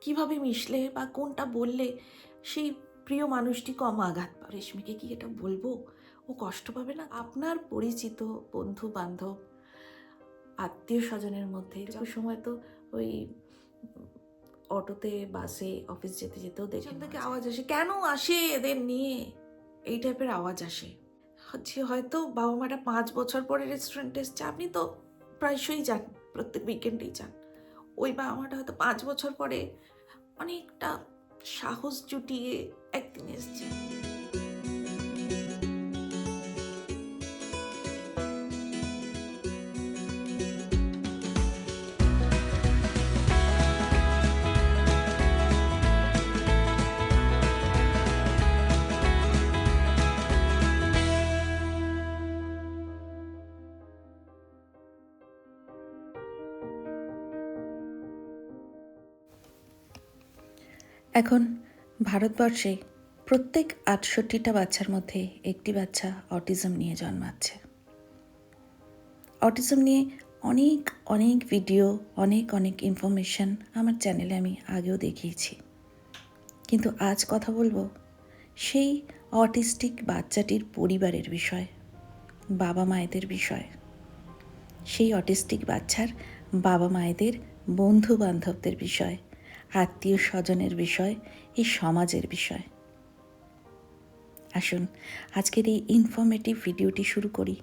কীভাবে মিশলে বা কোনটা বললে সেই প্রিয় মানুষটি কম আঘাত পাবে? রেশমিকে কি এটা বলব? ও কষ্ট পাবে না? আপনার পরিচিত বন্ধু বান্ধব আত্মীয় স্বজনের মধ্যে এটুকু সময় তো ওই অটোতে বাসে অফিস যেতে যেতেও দেখেন থেকে আওয়াজ আসে কেন আসে এদের নিয়ে? এই টাইপের আওয়াজ আসে। হচ্ছে হয়তো বাবা মাটা পাঁচ বছর পরে রেস্টুরেন্টে এসছে আপনি তো প্রায়শই যান প্রত্যেক উইকেন্ডেই যান। ওই বাবা মাটা হয়তো পাঁচ বছর পরে অনেকটা সাহস জুটিয়ে একদিন এসছে। এখন ভারতবর্ষে প্রত্যেক আটষট্টিটা বাচ্চার মধ্যে একটি বাচ্চা অটিজম নিয়ে জন্মাচ্ছে। অটিজম নিয়ে অনেক অনেক ভিডিও, অনেক অনেক ইনফরমেশন আমার চ্যানেলে আমি আগেও দেখিয়েছি। কিন্তু আজ কথা বলব সেই অটিস্টিক বাচ্চাটির পরিবারের বিষয়, বাবা মায়েদের বিষয়। সেই অটিস্টিক বাচ্চার বাবা মায়েদের বন্ধু বান্ধবদের বিষয় আত্মীয় স্বজনের বিষয়, এই সমাজের বিষয়। আসুন, আজকের এই ইনফরমেটিভ ভিডিওটি শুরু করি।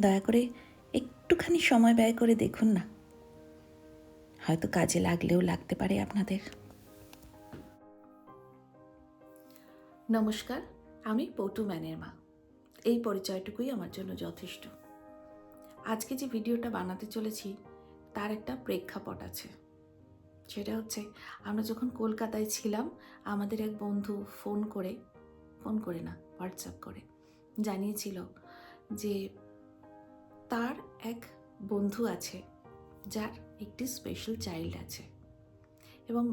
দয়া করে একটুখানি সময় ব্যয় করে দেখুন না। হয়তো কাজে লাগলেও লাগতে পারে আপনাদের। নমস্কার, আমি পটু ম্যানের মা এই পরিচয়টুকুই আমার জন্য যথেষ্ট। আজকে যে ভিডিওটা বানাতে চলেছি, তার একটা প্রেক্ষাপট আছে। সেটা হচ্ছে আমরা যখন কলকাতায় ছিলাম, আমাদের এক বন্ধু ফোন করে ফোন করে না, হোয়াটসঅ্যাপ করে, জানিয়েছিল যে তার এক বন্ধু আছে যার একটি স্পেশাল চাইল্ড আছে। এবং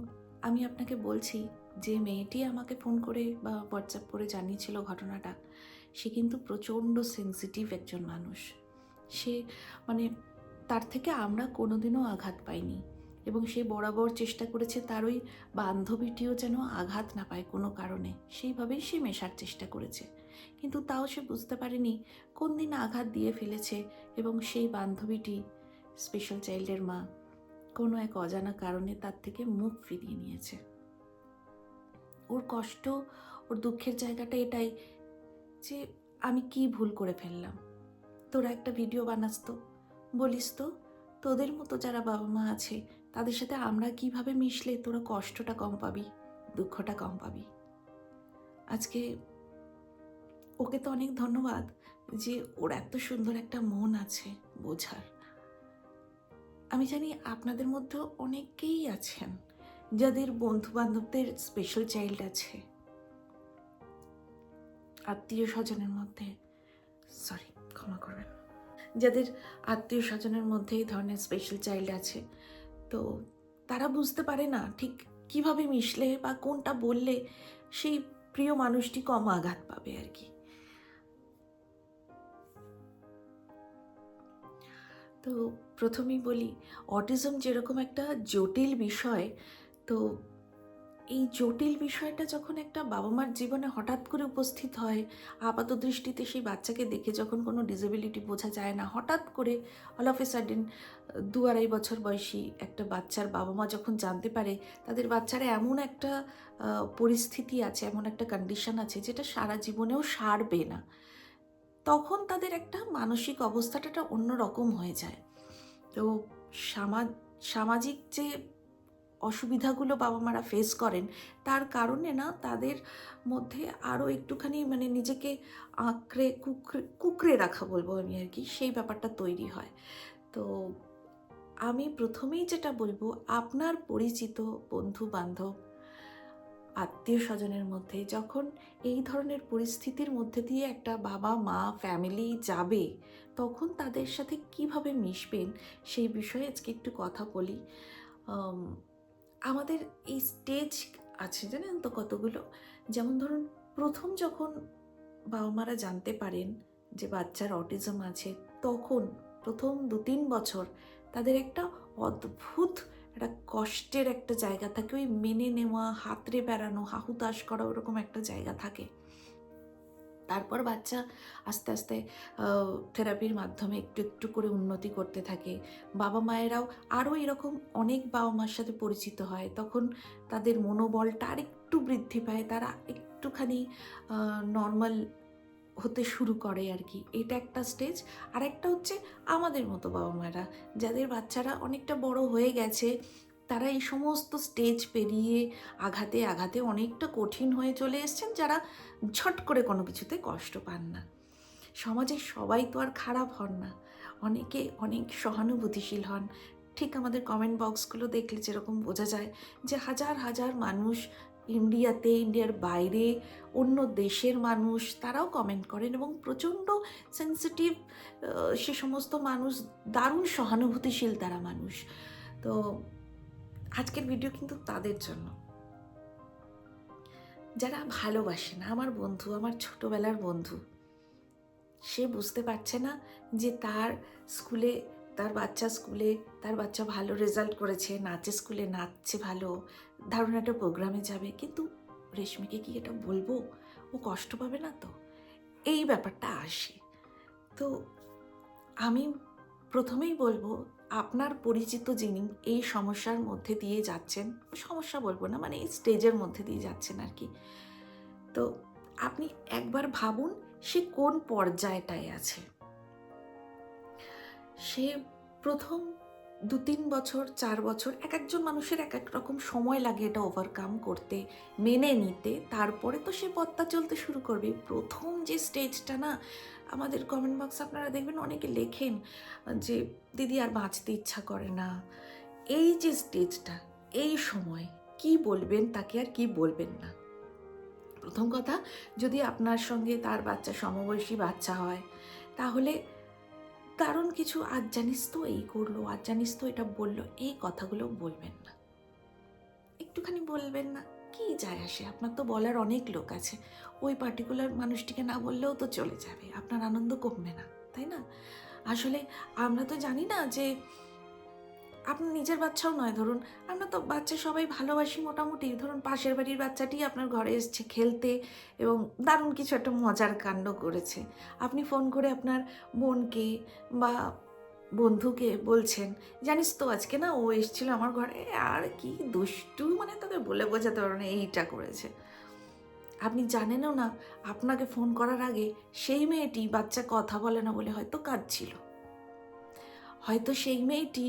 আমি আপনাকে বলছি, যে মেয়েটি আমাকে ফোন করে বা হোয়াটসঅ্যাপ করে জানিয়েছিল ঘটনাটা, সে কিন্তু প্রচণ্ড সেন্সিটিভ একজন মানুষ। সে মানে তার থেকে আমরা কোনোদিনও আঘাত পাইনি। এবং সে বরাবর চেষ্টা করেছে তার ওই বান্ধবীটিও যেন আঘাত না পায় কোনো কারণে। সেইভাবেই সে মেশার চেষ্টা করেছে। কিন্তু তাও সে বুঝতে পারেনি কোন দিন আঘাত দিয়ে ফেলেছে এবং সেই বান্ধবীটি স্পেশাল চাইল্ডের মা কোনো এক অজানা কারণে তার থেকে মুখ ফিরিয়ে নিয়েছে। ওর কষ্ট, ওর দুঃখের জায়গাটা এটাই যে আমি কি ভুল করে ফেললাম। তোরা একটা ভিডিও বানাস তো। বলিস তো, তোদের মতো যারা বাবা মা আছে তাদের সাথে আমরা কীভাবে মিশলে তোরা কষ্টটা কম পাবি, দুঃখটা কম পাবি। আজকে ওকে তো অনেক ধন্যবাদ যে ওর এত সুন্দর একটা মন আছে বোঝার। আমি জানি আপনাদের মধ্যেও অনেকেই আছেন যাদের বন্ধু বান্ধবদের স্পেশাল চাইল্ড আছে। আত্মীয় স্বজনের মধ্যে সরি ক্ষমা করবেন। যাদের আত্মীয় স্বজনের মধ্যে এই ধরনের স্পেশাল চাইল্ড আছে তো তারা বুঝতে পারে না ঠিক কীভাবে মিশলে বা কোনটা বললে সেই প্রিয় মানুষটি কম আঘাত পাবে আর কি। তো প্রথমেই বলি, অটিজম যেরকম একটা জটিল বিষয়, তো এই জটিল বিষয়টা যখন একটা বাবা মার জীবনে হঠাৎ করে উপস্থিত হয়, আপাত দৃষ্টিতে সেই বাচ্চাকে দেখে যখন কোনো ডিসেবিলিটি বোঝা যায় না, হঠাৎ করে অল অফ এ সাডেন দু আড়াই বছর বয়সী একটা বাচ্চার বাবা মা যখন জানতে পারে, তাদের বাচ্চারা এমন একটা পরিস্থিতি আছে, এমন একটা কন্ডিশন আছে যেটা সারা জীবনেও সারবে না, তখন তাদের একটা মানসিক অবস্থাটা অন্যরকম হয়ে যায়। তো সামা- সামাজিক যে অসুবিধাগুলো বাবা মারা ফেস করেন, তার কারণে না তাদের মধ্যে আরও একটুখানি মানে নিজেকে আঁকড়ে, কুকড়ে কুকড়ে রাখা বলব আমি আর কি, সেই ব্যাপারটা তৈরি হয়। তো আমি প্রথমেই যেটা বলব, আপনার পরিচিত বন্ধু বান্ধব আত্মীয় স্বজনের মধ্যে যখন এই ধরনের পরিস্থিতির মধ্যে দিয়ে একটা বাবা, মা ফ্যামিলি যাবে, তখন তাদের সাথে কীভাবে মিশবেন, সেই বিষয়ে আজকে একটু কথা বলি। আমাদের এই স্টেজ আছে জানেন তো কতগুলো? যেমন ধরুন, প্রথম যখন বাবা মারা জানতে পারেন যে বাচ্চার অটিজম আছে, তখন প্রথম দু তিন বছর তাদের একটা অদ্ভুত, একটা কষ্টের একটা জায়গা থাকে। ওই মেনে নেওয়া, হাতরে বেড়ানো, হাহুতাশ করা, ওরকম একটা জায়গা থাকে। তারপর বাচ্চা আস্তে আস্তে থেরাপির মাধ্যমে একটু একটু করে উন্নতি করতে থাকে। বাবা মায়েরাও আরও এরকম অনেক বাবা মার সাথে পরিচিত হয়। তখন তাদের মনোবলটা আর একটু বৃদ্ধি পায়। তারা একটুখানি নর্মাল হতে শুরু করে আর কি। এটা একটা স্টেজ আর একটা হচ্ছে আমাদের মতো বাবা মায়েরা। যাদের বাচ্চারা অনেকটা বড় হয়ে গেছে তারা এই সমস্ত স্টেজ পেরিয়ে আঘাতে আঘাতে অনেকটা কঠিন হয়ে চলে এসছেন যারা ঝট করে কোনো কিছুতে কষ্ট পান না। সমাজের সবাই তো আর খারাপ হন না। অনেকে অনেক সহানুভূতিশীল হন। ঠিক আমাদের কমেন্ট বক্সগুলো দেখলে যেরকম বোঝা যায় যে হাজার হাজার মানুষ ইন্ডিয়াতে, ইন্ডিয়ার বাইরে, অন্য দেশের মানুষ, তারাও কমেন্ট করেন এবং প্রচণ্ড সেন্সিটিভ সে সমস্ত মানুষ, দারুণ সহানুভূতিশীল তারা মানুষ। তো আজকের ভিডিও কিন্তু তাদের জন্য। যারা ভালোবাসে না, আমার বন্ধু, আমার ছোটবেলার বন্ধু, সে বুঝতে পারছে না যে তার স্কুলে, তার বাচ্চা স্কুলে, তার বাচ্চা ভালো রেজাল্ট করেছে, নাচে স্কুলে নাচছে ভালো, দারুণ একটা প্রোগ্রামে যাবে, কিন্তু রেশমিকে কি এটা বলব? ও কষ্ট পাবে না তো? এই ব্যাপারটা আসে। তো আমি প্রথমেই বলব আপনার পরিচিত যিনি এই সমস্যার মধ্যে দিয়ে যাচ্ছেন, সমস্যা বলব না মানে এই স্টেজের মধ্যে দিয়ে যাচ্ছেন আর কি। তো আপনি একবার ভাবুন সে কোন পর্যায়টায় আছে। সে প্রথম দু তিন বছর, চার বছর এক একজন মানুষের এক এক রকম সময় লাগে এটা ওভারকাম করতে, মেনে নিতে। তারপরে তো সে পথটা চলতে শুরু করবে। প্রথম যে স্টেজটা না, আমাদের কমেন্ট বক্স আপনারা দেখবেন অনেকে লেখেন যে, দিদি আর বাঁচতে ইচ্ছা করে না। এই যে স্টেজটা এই সময় কি বলবেন, তাকে আর কি বলবেন না? প্রথম কথা, যদি আপনার সঙ্গে তার বাচ্চা সমবয়সী বাচ্চা হয়, তাহলে কারণ কিছু আজ জানিস তো এই করল আজ জানিস তো এটা বলল, এই কথাগুলো বলবেন না। একটুখানি বলবেন না, কি যায় আসে? আপনার তো বলার অনেক লোক আছে। ওই পার্টিকুলার মানুষটিকে না বললেও তো চলে যাবে, আপনার আনন্দ কমবে না, তাই না? আসলে আমরা তো জানি না যে আপনার নিজের বাচ্চাও নয়, ধরুন। আমরা তো বাচ্চা সবাই ভালোবাসি মোটামুটি। ধরুন, পাশের বাড়ির বাচ্চাটি আপনার ঘরে এসছে খেলতে এবং দারুণ কিছু একটা মজার কাণ্ড করেছে। আপনি ফোন করে আপনার বোনকে বা বন্ধুকে বলছেন, জানিস তো, আজকে না ও এসেছিল আমার ঘরে, আর কি দুষ্টু মানে তোকে বলে বোঝাতে পারো না, এইটা করেছে। আপনি জানেনও না, আপনাকে ফোন করার আগে সেই মেয়েটি বাচ্চা কথা বলে না বলে হয়তো কাঁদছিল। হয়তো সেই মেয়েটি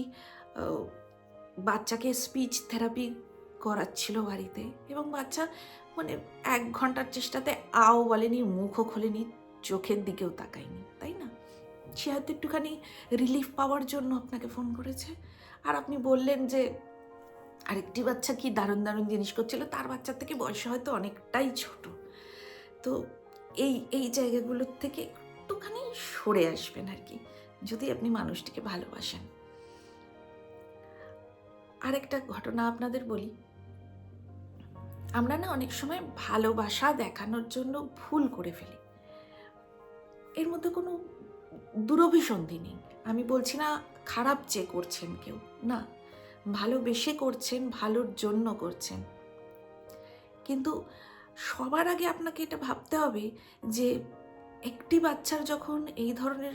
বাচ্চাকে স্পিচ থেরাপি করাচ্ছিল বাড়িতে এবং বাচ্চা মানে এক ঘণ্টার চেষ্টাতে আও বলেনি, মুখও খোলেনি, চোখের দিকেও তাকায়নি, তাই না? সে হয়তো একটুখানি রিলিফ পাওয়ার জন্য আপনাকে ফোন করেছে। আর আপনি বললেন যে, আরেকটি বাচ্চা কি দারুণ দারুণ জিনিস করছিল, তার বাচ্চার থেকে বয়স হয়তো অনেকটাই ছোট। তো এই এই জায়গাগুলোর থেকে একটুখানি সরে আসবেন আর কি, যদি আপনি মানুষটিকে ভালোবাসেন। আরেকটা ঘটনা আপনাদের বলি। আমরা না অনেক সময় ভালোবাসা দেখানোর জন্য ভুল করে ফেলি। এর মধ্যে কোনো দুরভিসন্ধি নেই। আমি বলছি না খারাপ যে করছেন কেউ, না। ভালোবেসে করছেন, ভালোর জন্য করছেন। কিন্তু সবার আগে আপনাকে এটা ভাবতে হবে যে একটি বাচ্চার যখন এই ধরনের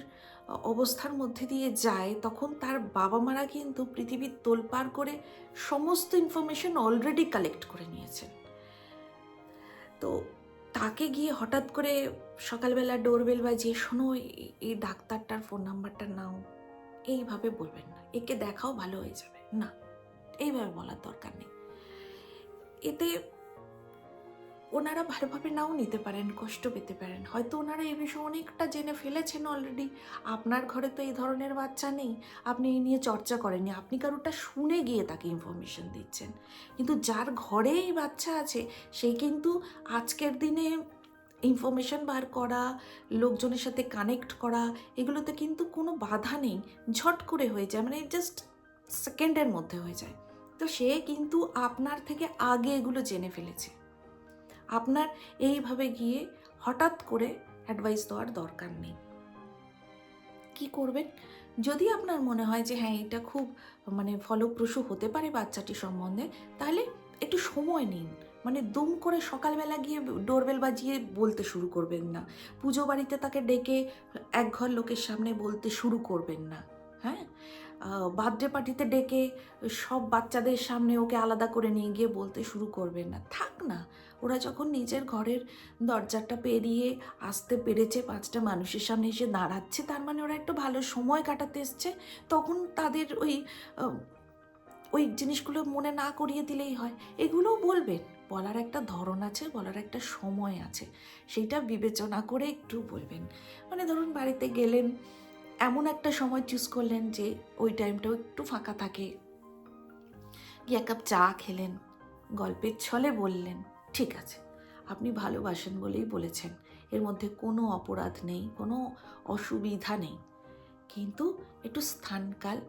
অবস্থার মধ্যে দিয়ে যায়, তখন তার বাবা মারা কিন্তু পৃথিবীর তোলপার করে সমস্ত ইনফরমেশন অলরেডি কালেক্ট করে নিয়েছেন। তো তাকে গিয়ে হঠাৎ করে সকালবেলা ডোরবেল বাজিয়ে শোনো এই- এই ডাক্তারটার ফোন নাম্বারটা নাও, এইভাবে বলবেন না। একে দেখাও ভালো হয়ে যাবে। না, এইভাবে বলার দরকার নেই। এতে ওনারা ভালোভাবে নাও নিতে পারেন, কষ্ট পেতে পারেন। হয়তো ওনারা এ বিষয়ে অনেকটা জেনে ফেলেছেন অলরেডি আপনার ঘরে তো এই ধরনের বাচ্চা নেই, আপনি এই নিয়ে চর্চা করেননি, আপনি কারোটা শুনে গিয়ে তাকে ইনফরমেশন দিচ্ছেন। কিন্তু যার ঘরে এই বাচ্চা আছে, সে কিন্তু আজকের দিনে ইনফরমেশন বার করা, লোকজনের সাথে কানেক্ট করা, এগুলোতে কিন্তু কোনো বাধা নেই। ঝট করে হয়ে যায় মানে জাস্ট সেকেন্ডের মধ্যে হয়ে যায়। তো সে কিন্তু আপনার থেকে আগে এগুলো জেনে ফেলেছে। আপনার এইভাবে গিয়ে হঠাৎ করে অ্যাডভাইস দেওয়ার দরকার নেই। কি করবেন? যদি আপনার মনে হয় যে হ্যাঁ এটা খুব মানে ফলপ্রসূ হতে পারে বাচ্চাটি সম্বন্ধে, তাহলে একটু সময় নিন। মানে দুম করে সকালবেলা গিয়ে ডোরবেল বাজিয়ে বলতে শুরু করবেন না। পুজো বাড়িতে তাকে ডেকে একঘর লোকের সামনে বলতে শুরু করবেন না। হ্যাঁ? বার্থডে পার্টিতে ডেকে সব বাচ্চাদের সামনে ওকে আলাদা করে নিয়ে গিয়ে বলতে শুরু করবেন না। থাক না, ওরা যখন নিজের ঘরের দরজাটা পেরিয়ে আসতে পেরেছে, পাঁচটা মানুষের সামনে এসে দাঁড়াচ্ছে, তার মানে ওরা একটু ভালো সময় কাটাতে এসছে, তখন তাদের ওই ওই জিনিসগুলো মনে না করিয়ে দিলেই হয়। এগুলোও বলবেন, বলার একটা ধরন আছে, বলার একটা সময় আছে, সেইটা বিবেচনা করে একটু বলবেন। মানে ধরুন বাড়িতে গেলেন এমন একটা সময় চুজ করলেন যে ওই টাইমটাও একটু ফাঁকা থাকে। গিয়ে এক কাপ চা খেলেন, গল্পের ছলে বললেন, ঠিক আছে, আপনি ভালোবাসেন বলেই বলেছেন, এর মধ্যে কোনো অপরাধ নেই, কোনো অসুবিধা নেই। কিন্তু একটু স্থানকাল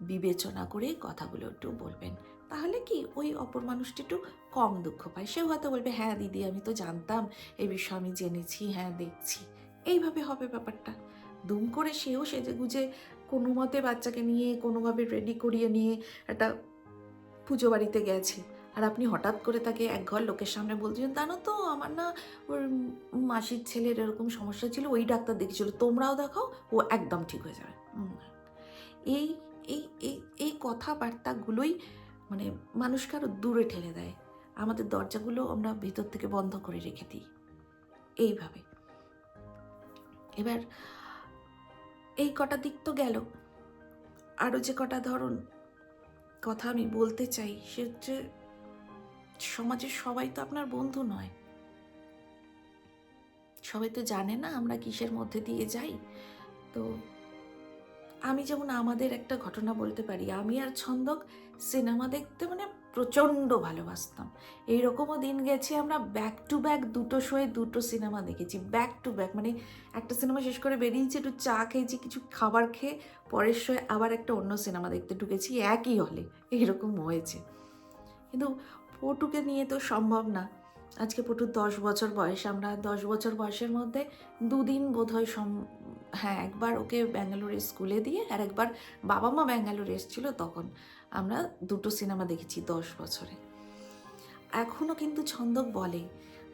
বিবেচনা করে কথাগুলো একটু বলবেন। তাহলে কি ওই অপর মানুষটি একটু কম দুঃখ পায়? সেও হয়তো বলবে হ্যাঁ দিদি, আমি তো জানতাম এই বিষয়ে আমি জেনেছি হ্যাঁ দেখছি। এইভাবে হবে ব্যাপারটা। দুম করে সেও সেজে গুজে কোনো মতে বাচ্চাকে নিয়ে, কোনোভাবে রেডি করিয়ে নিয়ে একটা পুজো বাড়িতে গেছে। আর আপনি হঠাৎ করে তাকে এক ঘর লোকের সামনে বলছেন জানো তো, আমার না ওর মাসির ছেলের এরকম সমস্যা ছিল, ওই ডাক্তার দেখেছিল তোমরাও দেখাও, ও একদম ঠিক হয়ে যাবে। এই এই এই এই কথাবার্তাগুলোই মানে মানুষকে আরও দূরে ঠেলে দেয়। আমাদের দরজাগুলো আমরা ভিতর থেকে বন্ধ করে রেখে দিই। এইভাবে। এবার এই কটা দিক তো গেল। আরও যে কটা ধরন, কথা আমি বলতে চাই, সে হচ্ছে সমাজের সবাই তো আপনার বন্ধু নয়। সবাই তো জানে না আমরা কিসের মধ্যে দিয়ে যাই। তো আমি যেমন আমাদের একটা ঘটনা বলতে পারি, আমি আর ছন্দক সিনেমা দেখতে মানে প্রচণ্ড ভালোবাসতাম। এইরকমও দিন গেছে, আমরা ব্যাক টু ব্যাক দুটো শোয়ে দুটো সিনেমা দেখেছি ব্যাক টু ব্যাক মানে একটা সিনেমা শেষ করে বেরিয়েছি, একটু চা খেয়েছি, কিছু খাবার খেয়ে পরের শোয়ে আবার একটা অন্য সিনেমা দেখতে ঢুকেছি, একই হলে এইরকম হয়েছে। কিন্তু পটুকে নিয়ে তো সম্ভব না। আজকে পটুর দশ বছর বয়স, আমরা দশ বছর বয়সের মধ্যে দুদিন বোধহয় সম হ্যাঁ একবার ওকে ব্যাঙ্গালোরে স্কুলে দিয়ে আর একবার বাবা মা ব্যাঙ্গালোরে এসেছিল তখন। আমরা দুটো সিনেমা দেখেছি দশ বছরে। এখনও কিন্তু ছন্দক বলে,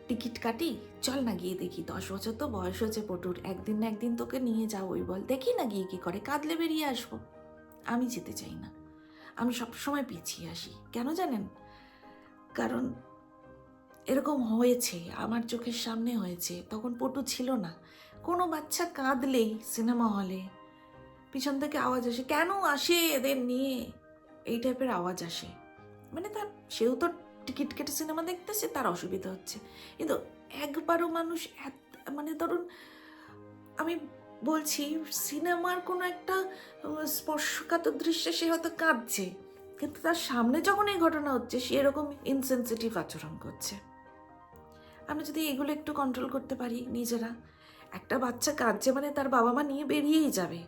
টিকিট কাটি, চল না গিয়ে দেখি। দশ বছর তো বয়স হয়েছে পটুর একদিন না একদিন তোকে নিয়ে যাও ওই বল। দেখি না গিয়ে কী করে, কাঁদলে বেরিয়ে আসব। আমি যেতে চাই না। আমি সবসময় পিছিয়ে আসি, কেন জানেন? কারণ এরকম হয়েছে, আমার চোখের সামনে হয়েছে। তখন পটু ছিল না। কোনো বাচ্চা কাঁদলেই সিনেমা হলে। পিছন থেকে আওয়াজ আসে, কেন আসে এদের নিয়ে? এই টাইপের আওয়াজ আসে। মানে তার, সেও তো টিকিট কেটে সিনেমা দেখতেছে, তার অসুবিধা হচ্ছে। কিন্তু একবারও মানুষ এত মানে ধরুন, আমি বলছি, সিনেমার কোনো একটা স্পর্শকাতর দৃশ্যে সে হয়তো কাঁদছে। কিন্তু তার সামনে যখন এই ঘটনা হচ্ছে, সে এরকম ইনসেন্সিটিভ আচরণ করছে। আমরা যদি এগুলো একটু কন্ট্রোল করতে পারি নিজেরা। একটা বাচ্চা কাঁদছে মানে তার বাবা মা নিয়ে বেরিয়েই যাবে।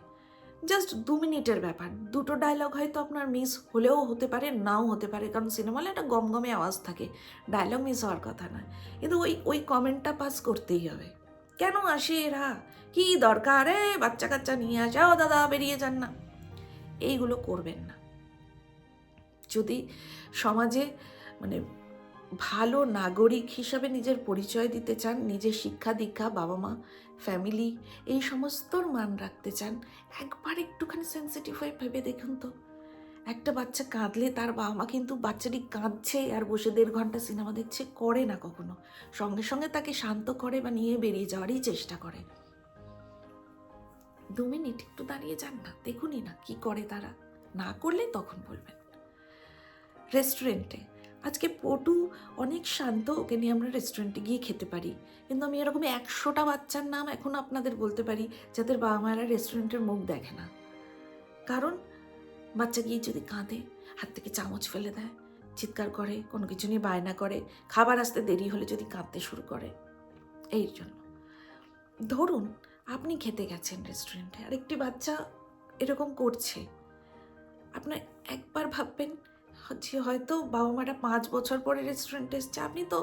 জাস্ট দু মিনিটের ব্যাপার। দুটো ডায়লগ হয়তো আপনার মিস হলেও হতে পারে, নাও হতে পারে, কারণ সিনেমালে একটা গমগমে আওয়াজ থাকে। ডায়লগ মিস হওয়ার কথা না। কিন্তু ওই ওই কমেন্টটা পাস করতেই হবে। কেন আসে এরা? কি দরকার? রে বাচ্চা কাচ্চা নিয়ে আসাও দাদা, বেরিয়ে যান না। এইগুলো করবেন না। যদি সমাজে মানে ভালো নাগরিক হিসাবে নিজের পরিচয় দিতে চান, নিজের শিক্ষা দীক্ষা, বাবা মা ফ্যামিলি এই সমস্তর মান রাখতে চান, একবার একটুখানি সেন্সিটিভ হয়ে ভেবে দেখুন তো। একটা বাচ্চা কাঁদলে তার বাবা মা কিন্তু বাচ্চাটি কাঁদছে আর বসে দেড় ঘণ্টা সিনেমা দেখছে, করে না কখনো। সঙ্গে সঙ্গে তাকে শান্ত করে বা নিয়ে বেরিয়ে যাওয়ারই চেষ্টা করে। দু মিনিট একটু দাঁড়িয়ে যান না, দেখুনই না কি করে তারা। না করলে তখন বলবেন। রেস্টুরেন্টে আজকে পটু অনেক শান্ত, ওকে নিয়ে আমরা রেস্টুরেন্টে গিয়ে খেতে পারি। কিন্তু আমি এরকম একশোটা বাচ্চার নাম এখন আপনাদের বলতে পারি, যাদের বাবা মায়েরা রেস্টুরেন্টের মুখ দেখে না। কারণ, বাচ্চা গিয়ে যদি কাঁদে, হাত থেকে চামচ ফেলে দেয়, চিৎকার করে, কোনো কিছু নিয়ে বায়না করে, খাবার আসতে দেরি হলে যদি কাঁদতে শুরু করে, এই জন্য। ধরুন, আপনি খেতে গেছেন রেস্টুরেন্টে আর একটি বাচ্চা এরকম করছে। আপনার একবার ভাববেন যে হয়তো বাবা মারা পাঁচ বছর পরে রেস্টুরেন্টে এসছে, আপনি তো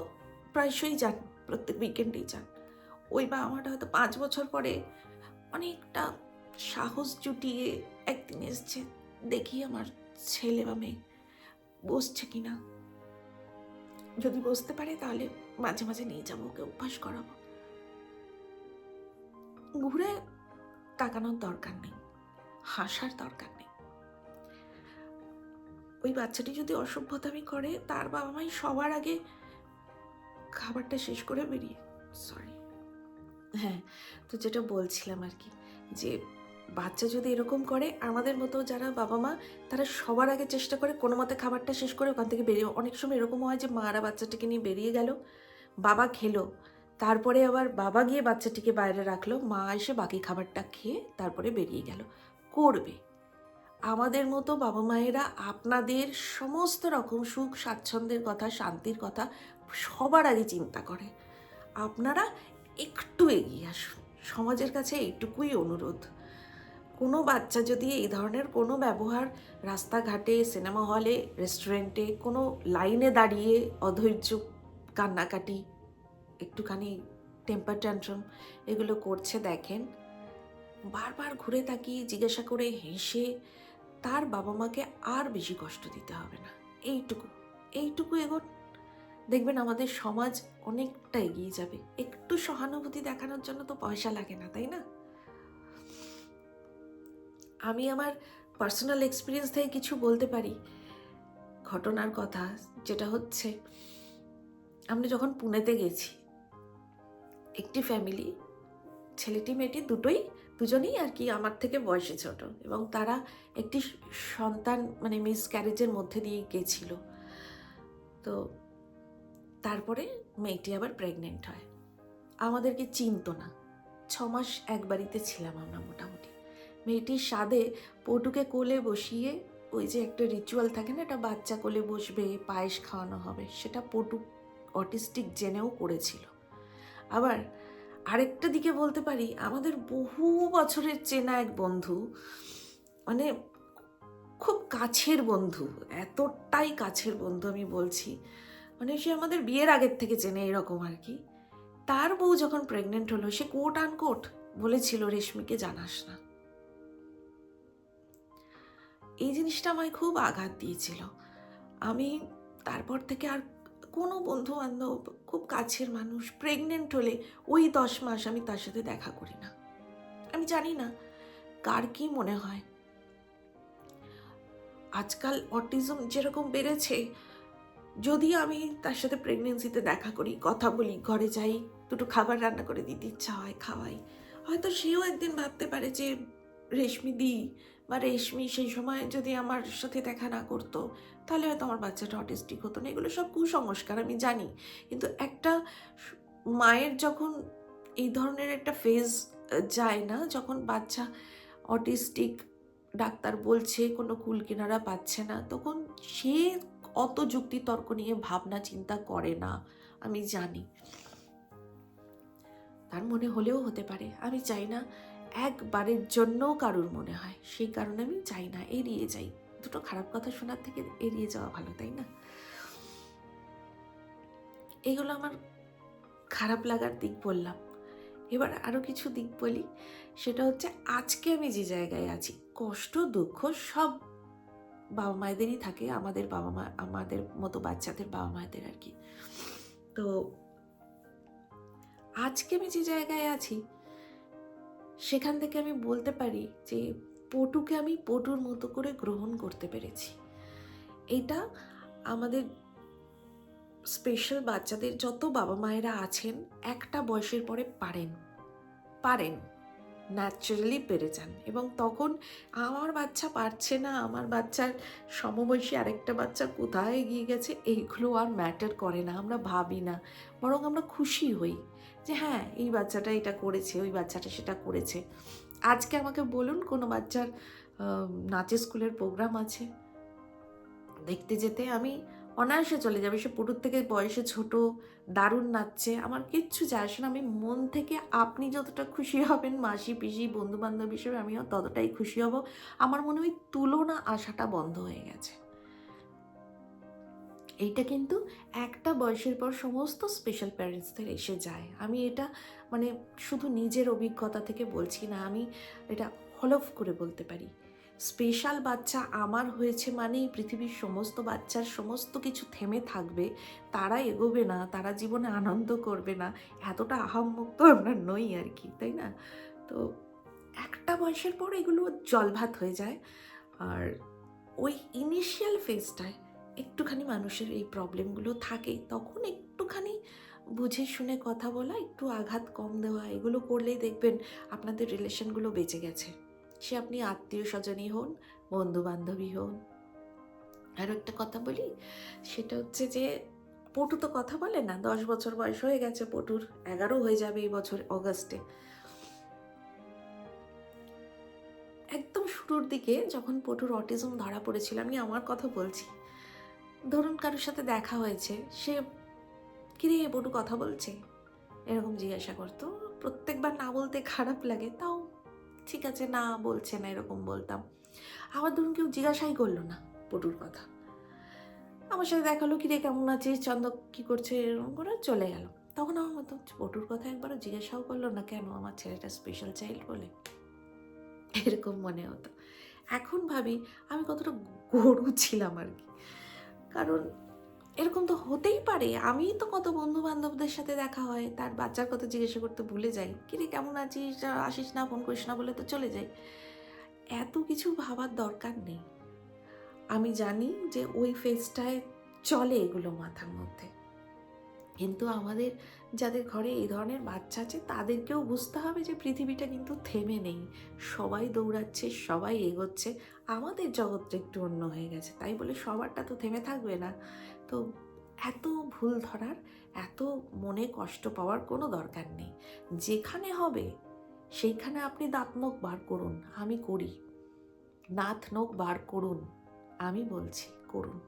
প্রায়শই যান, প্রত্যেক উইকেন্ডেই যান। ওই বাবা মাটা হয়তো পাঁচ বছর পরে অনেকটা সাহস জুটিয়ে একদিন এসছে, দেখি আমার ছেলে বা মেয়ে বসছে কিনা। যদি বসতে পারে তাহলে মাঝে মাঝে নিয়ে যাব, ওকে অভ্যাস করাবো। ঘুরে তাকানোর দরকার নেই, হাসার দরকার ওই বাচ্চাটি যদি অসভ্যতামি করে, তার বাবা মাই সবার আগে খাবারটা শেষ করে বেরিয়ে সরি হ্যাঁ তো যেটা বলছিলাম আর কি, যে বাচ্চা যদি এরকম করে, আমাদের মতো যারা বাবা মা তারা সবার আগে চেষ্টা করে কোনো মতে খাবারটা শেষ করে ওখান থেকে বেরিয়ে অনেক সময় এরকম হয় যে মারা বাচ্চাটিকে নিয়ে বেরিয়ে গেল, বাবা খেলো, তারপরে আবার বাবা গিয়ে বাচ্চাটিকে বাইরে রাখল, মা এসে বাকি খাবারটা খেয়ে তারপরে বেরিয়ে গেল। করবে। আমাদের মতো বাবা মায়েরা আপনাদের সমস্ত রকম সুখ, স্বাচ্ছন্দ্যের কথা, শান্তির কথা সবার আগে চিন্তা করে। আপনারা একটু এগিয়ে আসুন। সমাজের কাছে এইটুকুই অনুরোধ। কোনো বাচ্চা যদি এই ধরনের কোনো ব্যবহার রাস্তাঘাটে, সিনেমা হলে, রেস্টুরেন্টে, কোনো লাইনে দাঁড়িয়ে অধৈর্য, কান্নাকাটি, একটুখানি টেম্পার ট্যান্ট্রাম এগুলো করছে দেখেন, বারবার ঘুরে তাকিয়ে জিজ্ঞাসা করে হেসে তার বাবা মাকে আর বেশি কষ্ট দিতে হবে না। এইটুকু এইটুকু এগোন। দেখবেন আমাদের সমাজ অনেকটা এগিয়ে যাবে। একটু সহানুভূতি দেখানোর জন্য তো পয়সা লাগে না, তাই না? আমি আমার পার্সোনাল এক্সপিরিয়েন্স থেকে কিছু বলতে পারি? ঘটনার কথা, যেটা হচ্ছে, আমরা যখন পুনেতে গেছি, একটি ফ্যামিলি ছেলেটি মেয়েটি দুটোই দুজনেই আর কি আমার থেকে বয়সে ছোট এবং তারা একটি সন্তান মানে মিস ক্যারেজের মধ্যে দিয়ে গেছিল। তো তারপরে মেয়েটি আবার প্রেগনেন্ট হয়। আমাদেরকে চিনতো না। ছ মাস এক বাড়িতে ছিলাম আমরা মোটামুটি। মেয়েটির স্বাদে পটুকে কোলে বসিয়ে ওই যে একটা রিচুয়াল থাকে না, একটা বাচ্চা কোলে বসবে, পায়েস খাওয়ানো হবে, সেটা পটু অটিস্টিক জেনেও করেছিল। আবার আরেকটা দিকে বলতে পারি, আমাদের বহু বছরের চেনা এক বন্ধু মানে খুব কাছের বন্ধু, এতটাই কাছের বন্ধু আমি বলছি মানে সে আমাদের বিয়ের আগের থেকে চেনে এরকম আর কি। তার বউ যখন প্রেগনেন্ট হলো, সে কোট আন কোট বলেছিল, রেশমিকে জানাস না। এই জিনিসটা আমায় খুব আঘাত দিয়েছিল। আমি তারপর থেকে আর কোনো বন্ধু বান্ধব খুব কাছের মানুষ প্রেগনেন্ট হলে ওই দশ মাস আমি তার সাথে দেখা করি না। আমি জানি না কার কি মনে হয়। আজকাল অটিজম যেরকম বেড়েছে, যদি আমি তার সাথে প্রেগনেন্সিতে দেখা করি, কথা বলি, ঘরে যাই, দুটো খাবার রান্না করে দিতে ইচ্ছা হয়, খাওয়াই, হয়তো সেও একদিন ভাবতে পারে যে রেশমি দি বা রেশমি সেই সময় যদি আমার সাথে দেখা না করতো, তাহলে হয়তো আমার বাচ্চাটা অটিস্টিক হতো না। এগুলো সব কুসংস্কার, আমি জানি। কিন্তু একটা মায়ের যখন এই ধরনের একটা ফেজ যায় না, যখন বাচ্চা অটিস্টিক ডাক্তার বলছে, কোনো কুল কিনারা পাচ্ছে না, তখন সে অত যুক্তি তর্ক নিয়ে ভাবনা চিন্তা করে না, আমি জানি। তার মনে হলেও হতে পারে। আমি চাই না একবারের জন্যও কারুর মনে হয়। সেই কারণে আমি চাই না, এড়িয়ে যাই। দুটো খারাপ কথা শোনার থেকে এড়িয়ে যাওয়া ভালো, তাই না? এগুলো আমার খারাপ লাগার দিক বললাম। এবার আরও কিছু দিক বলি। সেটা হচ্ছে, আজকে আমি যে জায়গায় আছি, কষ্ট, দুঃখ সব বাবা মায়েদেরই থাকে, আমাদের বাবা মা আমাদের মতো বাচ্চাদের বাবা মায়েদের আর কি। তো, আজকে আমি যে জায়গায় আছি সেখান থেকে আমি বলতে পারি যে পটুকে আমি পটুর মতো করে গ্রহণ করতে পেরেছি। এটা আমাদের স্পেশাল বাচ্চাদের যত বাবা মায়েরা আছেন, একটা বয়সের পরে পারেন পারেন ন্যাচারালি পেরে যান। এবং তখন আমার বাচ্চা পারছে না, আমার বাচ্চার সমবয়সী আরেকটা বাচ্চা কোথায় এগিয়ে গেছে, এইগুলো আর ম্যাটার করে না, আমরা ভাবি না, বরং আমরা খুশি হই। যে হ্যাঁ এই বাচ্চাটা এটা করেছে, ওই বাচ্চাটা সেটা করেছে। আজকে আমাকে বলুন কোনো বাচ্চার নাচের স্কুলের প্রোগ্রাম আছে? দেখতে যেতে আমি অনায়াসে চলে যাবে। সে পুটুর থেকে বয়সে ছোট, দারুণ নাচছে, আমার কিচ্ছু যায় আসে না। আমি মন থেকে আপনি যতটা খুশি হবেন, মাসি, পিসি বন্ধু বান্ধব হিসেবে আমিও ততটাই খুশি হব। আমার মনে হয় তুলনা আশাটা বন্ধ হয়ে গেছে। এইটা কিন্তু একটা বয়সের পর সমস্ত স্পেশাল প্যারেন্টসদের এসে যায়। আমি এটা মানে শুধু নিজের অভিজ্ঞতা থেকে বলছি না, আমি এটা হলফ করে বলতে পারি। স্পেশাল বাচ্চা আমার হয়েছে মানেই পৃথিবীর সমস্ত বাচ্চার সমস্ত কিছু থেমে থাকবে, তারা এগোবে না, তারা জীবনে আনন্দ করবে না, এতটা আহাম্মুক্ত আমরা নই আর কি, তাই না? তো একটা বয়সের পর এগুলো জলভাত হয়ে যায়। আর ওই ইনিশিয়াল ফেজটায় একটুখানি মানুষের এই প্রবলেমগুলো থাকে, তখন একটুখানি বুঝে শুনে কথা বলা, একটু আঘাত কম দেওয়া, এগুলো করলেই দেখবেন আপনাদের রিলেশনগুলো বেঁচে গেছে। সে আপনি আত্মীয় স্বজনই হন বন্ধু বান্ধবী হন। আর একটা কথা বলি, সেটা হচ্ছে যে পটু তো কথা বলে না, দশ বছর বয়স হয়ে গেছে, পটুর এগারো হয়ে যাবে এই বছর অগাস্টে। একদম শুরুর দিকে যখন পটুর অটিজম ধরা পড়েছিল, আমি আমার কথা বলছি ধরুন কারোর সাথে দেখা হয়েছে, সে কিরে বটু কথা বলছে? এরকম জিজ্ঞাসা করতো। প্রত্যেকবার না বলতে খারাপ লাগে, তাও ঠিক আছে, না বলছে না এরকম বলতাম। আবার ধরুন কেউ জিজ্ঞাসাই করল না পটুর কথা। আমার সাথে দেখাল কিরে, কেমন আছিস? চন্দ্র কি করছে? এরকম করে চলে গেল। তখন আমার মতো পটুর কথা একবারও জিজ্ঞাসাও করল না, কেন আমার ছেলেটা স্পেশাল চাইল্ড বলে? এরকম মনে হতো। এখন ভাবি, আমি কতটা গরু ছিলাম আর কি। কারণ এরকম তো হতেই পারে। আমি তো কত বন্ধু বান্ধবদের সাথে দেখা হয়, তার বাচ্চার কথা জিজ্ঞাসা করতে ভুলে যাই। কিরে, কেমন আছিস? আসিস না, ফোন করিস না বলে তো চলে যাই। এত কিছু ভাবার দরকার নেই। আমি জানি যে ওই ফেজটায় চলে এগুলো মাথার মধ্যে। কিন্তু আমাদের যাদের ঘরে এই ধরনের বাচ্চা আছে, তাদেরকেও বুঝতে হবে যে পৃথিবীটা কিন্তু থেমে নেই। সবাই দৌড়াচ্ছে, সবাই এগোচ্ছে, আমাদের জগৎটা একটু অন্য হয়ে গেছে। তাই বলে সবারটা তো থেমে থাকবে না। তো এত ভুল ধরার, এত মনে কষ্ট পাওয়ার কোনো দরকার নেই। যেখানে হবে, সেইখানে আপনি দাঁত নখ বার করুন, আমি করি। নাথ নখ বার করুন, আমি বলছি করুন।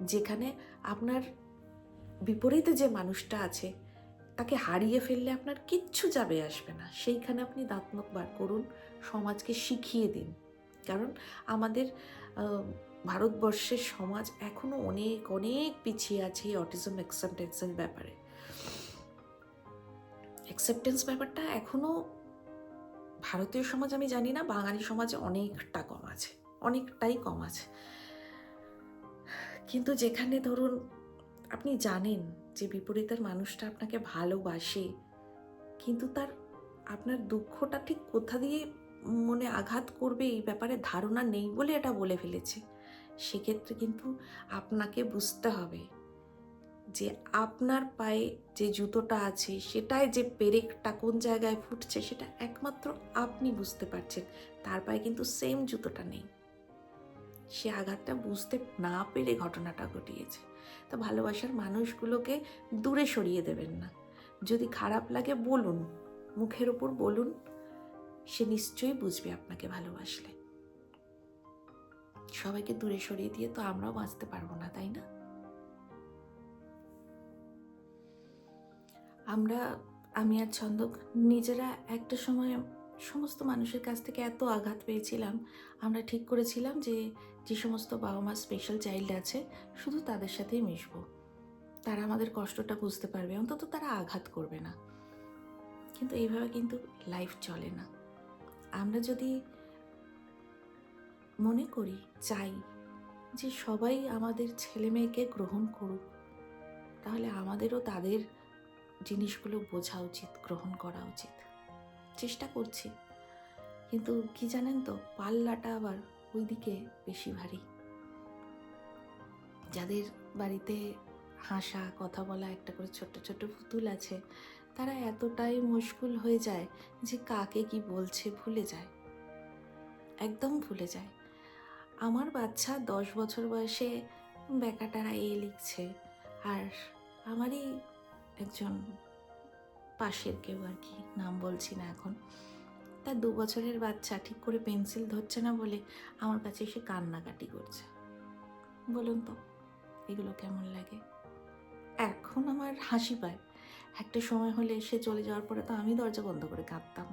যেখানে আপনার বিপরীতে যে মানুষটা আছে, তাকে হারিয়ে ফেললে আপনার কিচ্ছু যাবে আসবে না। সেইখানে আপনি দাঁত নখ বার করুন, সমাজকে শিখিয়ে দিন। কারণ আমাদের ভারতবর্ষের সমাজ এখনও অনেক অনেক পিছিয়ে আছে এই অটিজম অ্যাকসেপ্টেন্সের ব্যাপারে। অ্যাকসেপ্টেন্স ব্যাপারটা এখনও ভারতীয় সমাজ, আমি জানি না, বাঙালি সমাজে অনেকটা কম আছে, অনেকটাই কম আছে। কিন্তু যেখানে ধরুন আপনি জানেন যে বিপরীতের মানুষটা আপনাকে ভালোবাসে, কিন্তু তার আপনার দুঃখটা ঠিক কোথা দিয়ে মনে আঘাত করবে এই ব্যাপারে ধারণা নেই বলে এটা বলে ফেলেছে। সেক্ষেত্রে কিন্তু আপনাকে বুঝতে হবে যে আপনার পায়ে যে জুতোটা আছে, সেটায় যে পেরেকটা কোন জায়গায় ফুটছে, সেটা একমাত্র আপনি বুঝতে পারছেন। তার পায়ে কিন্তু সেম জুতোটা নেই। সে আঘাতটা বুঝতে না পেরে ঘটনাটা ঘটিয়েছে। তো ভালোবাসার মানুষগুলোকে দূরে সরিয়ে দেবেন না। যদি খারাপ লাগে বলুন, মুখের ওপর বলুন, সে নিশ্চয়ই বুঝবে আপনাকে ভালোবাসলে। সবাইকে দূরে সরিয়ে দিয়ে তো আমরাও বাঁচতে পারব না, তাই না? আমরা, আমি আর ছন্দক নিজেরা একটা সময় সমস্ত মানুষের কাছ থেকে এত আঘাত পেয়েছিলাম। আমরা ঠিক করেছিলাম যে যে সমস্ত বাবা মা স্পেশাল চাইল্ড আছে, শুধু তাদের সাথেই মিশবো। তারা আমাদের কষ্টটা বুঝতে পারবে, অন্তত তারা আঘাত করবে না। কিন্তু এইভাবে কিন্তু লাইফ চলে না। আমরা যদি মনে করি, চাই যে সবাই আমাদের ছেলে মেয়েকে গ্রহণ করুক, তাহলে আমাদেরও তাদের জিনিসগুলো বোঝা উচিত, গ্রহণ করা উচিত। চেষ্টা করছি। কিন্তু কি জানেন তো, পাল্লাটা আবার ওইদিকে বেশি ভারী। যাদের বাড়িতে হাসা, কথা বলা, একটা করে ছোট্ট ছোট্ট পুতুল আছে, তারা এতটাই মুশকুল হয়ে যায় যে কাকে কি বলছে ভুলে যায়। একদম ভুলে যায়। আমার বাচ্চা দশ বছর বয়সে বেকাটারা এ লিখছে, আর আমারই একজন পাশের কেউ আর কি নাম বলছি না এখন। তার দু বছরের বাচ্চা, ঠিক করে পেন্সিল ধরছে না বলে আমার কাছে এসে কান্নাকাটি করছে। বলুন তো, এগুলো কেমন লাগে? এখন আমার হাসি পায়। একটা সময় হলে সে চলে যাওয়ার পরে তো আমি দরজা বন্ধ করে কাঁদতাম।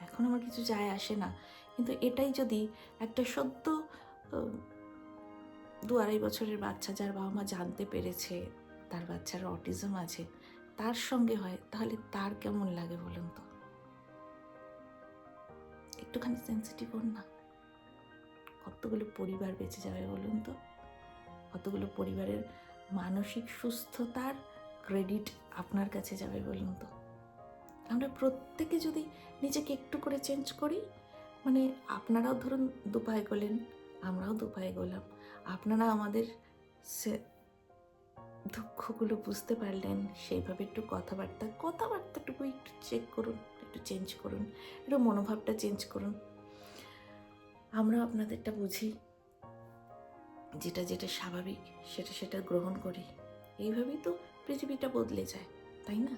এখন আমার কিছু যায় আসে না। কিন্তু এটাই যদি একটা সদ্য দু আড়াই বছরের বাচ্চা যার বাবা মা জানতে পেরেছে, তার বাচ্চার অটিজম আছে তার সঙ্গে হয়, তাহলে তার কেমন লাগে বলুন তো? একটুখানি সেন্সিটিভ হন না। কতগুলো পরিবার বেঁচে যাবে বলুন তো? কতগুলো পরিবারের মানসিক সুস্থতার ক্রেডিট আপনার কাছে যাবে বলুন তো? আমরা প্রত্যেকে যদি নিজেকে একটু করে চেঞ্জ করি মানে আপনারাও ধরুন দুপায়ে গেলেন, আমরাও দুপায়ে গেলাম, আপনারা আমাদের সে দুঃখগুলো বুঝতে পারলেন, সেইভাবে একটু কথাবার্তা, কথাবার্তাটুকু একটু চেক করুন, একটু চেঞ্জ করুন, একটু মনোভাবটা চেঞ্জ করুন। আমরা আপনাদেরটা বুঝি, যেটা যেটা স্বাভাবিক, সেটা সেটা গ্রহণ করি। এইভাবেই তো পৃথিবীটা বদলে যায়, তাই না?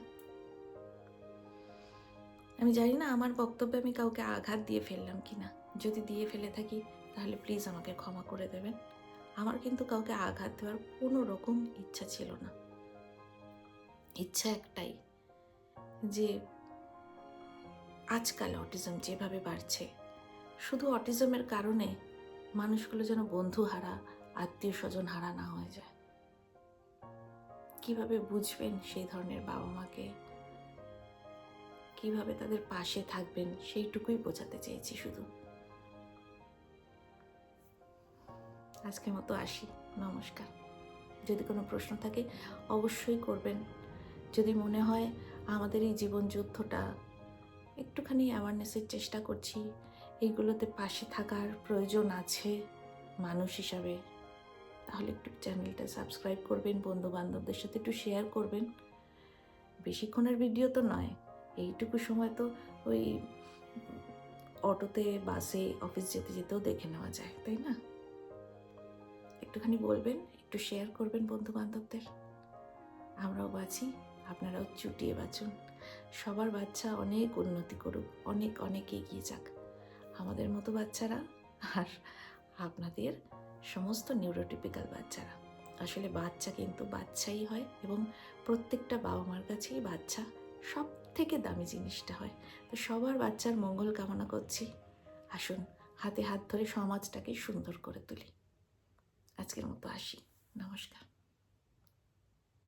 আমি জানি না আমার বক্তব্যে আমি কাউকে আঘাত দিয়ে ফেললাম কি না যদি দিয়ে ফেলে থাকি, তাহলে প্লিজ আমাকে ক্ষমা করে দেবেন। আমার কিন্তু কাউকে আঘাত দেওয়ার কোনো রকম ইচ্ছা ছিল না। ইচ্ছা একটাই যে আজকাল অটিজম যেভাবে বাড়ছে, শুধু অটিজমের কারণে মানুষগুলো যেন বন্ধু হারা, আত্মীয় স্বজন হারা না হয়ে যায়। কীভাবে বুঝবেন সেই ধরনের বাবা মাকে? কীভাবে তাদের পাশে থাকবেন সেইটুকুই বোঝাতে চেয়েছি শুধু। আজকের মতো আসি। নমস্কার। যদি কোনো প্রশ্ন থাকে, অবশ্যই করবেন। যদি মনে হয় আমাদের এই জীবন যুদ্ধটা একটুখানি অ্যাওয়ারনেসের চেষ্টা করছি, এইগুলোতে পাশে থাকার প্রয়োজন আছে মানুষ হিসাবে, তাহলে একটু চ্যানেলটা সাবস্ক্রাইব করবেন বন্ধু বান্ধবদের সাথে একটু শেয়ার করবেন। বেশিক্ষণের ভিডিও তো নয়, এইটুকু সময় তো ওই অটোতে বাসে অফিস যেতে যেতেও দেখে নেওয়া যায়, তাই না? একটুখানি বলবেন, একটু শেয়ার করবেন বন্ধু বান্ধবদের আমরাও বাঁচি, আপনারাও চুটিয়ে বাঁচুন। সবার বাচ্চা অনেক উন্নতি করুক, অনেক অনেক এগিয়ে যাক। আমাদের মতো বাচ্চারা আর আপনাদের সমস্ত নিউরোটিপিক্যাল বাচ্চারা। আসলে বাচ্চা কিন্তু বাচ্চাই হয় এবং প্রত্যেকটা বাবা মার কাছেই বাচ্চা সব থেকে দামি জিনিসটা হয়। তো সবার বাচ্চার মঙ্গল কামনা করছি। আসুন, হাতে হাত ধরে সমাজটাকে সুন্দর করে তুলি। আজকের মতো আসি। নমস্কার।